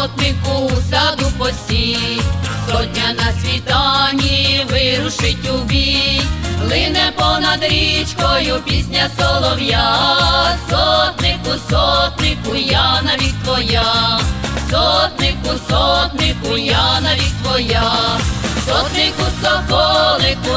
сотнику у саду посій, сотня на світанні вирушить у бій, лине понад річкою пісня солов'я, сотнику, сотнику, я навік твоя, сотнику, сотнику, я навік твоя, сотнику, соколику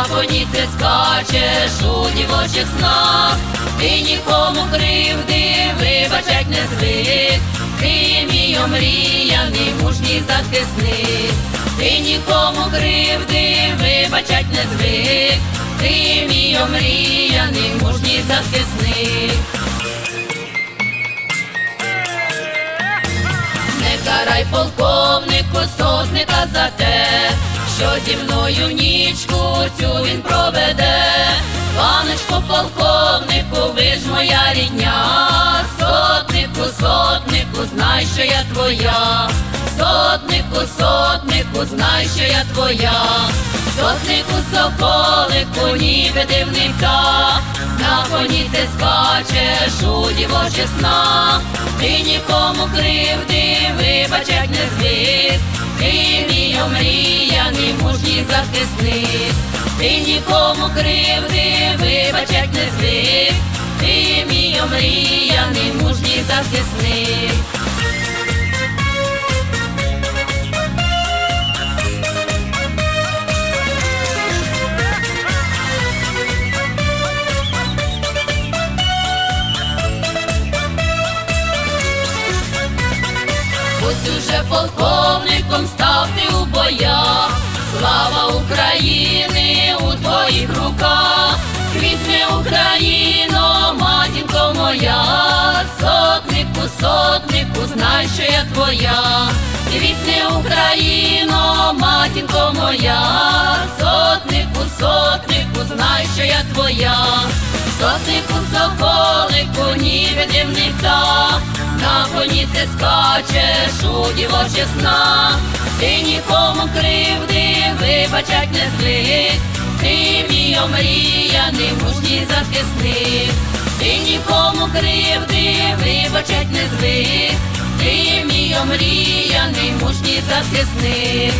на коні ти скачеш у дівочих снах, ти нікому кривди вибачать не звик, ти мій омріяний мужній захисник, ти нікому кривди вибачать не звик, ти мій омріяний мужній захисник. Не карай полковнику сотника за що зі мною нічку цю він проведе. Паночку полковнику, ви ж моя рідня, сотнику, сотнику, знай, що я твоя, сотнику, сотнику, знай, що я твоя, сотнику, соколику, ніби дивний птах, на коні ти скачеш у дівочі сна, ти нікому кривди вибачать не звик, ти мій омріяний мужній захисник, ти нікому кривди вибачать не звик, ти мій омріяний мужній захисник. Ось уже полковником став ти у боях, слава України у твоїх руках, квітне Україно, матінко моя, сотнику, сотнику, знай, що я твоя, квітне Україно, матінко моя, сотнику, сотнику, знай, що я твоя, сотнику, соколику, ніби дивний птах, на коні ти скачеш у дівочих снах, ти нікому кривди вибачать не звик, ти мій омріяний мужній захисник, ти нікому кривди вибачать не звик, ти мій омріяний мужній захисник.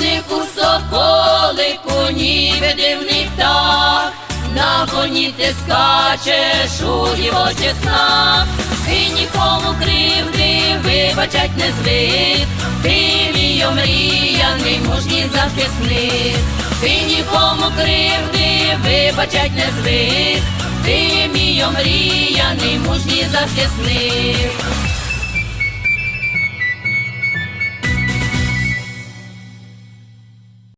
Сотнику соколику, ніби дивний птах, на коні ти скачеш у дівочих снах, ти нікому кривди вибачать не звик, ти мій омріяний мужній захисник, ти нікому кривди вибачать не звик, ти мій омріяний мужній захисник.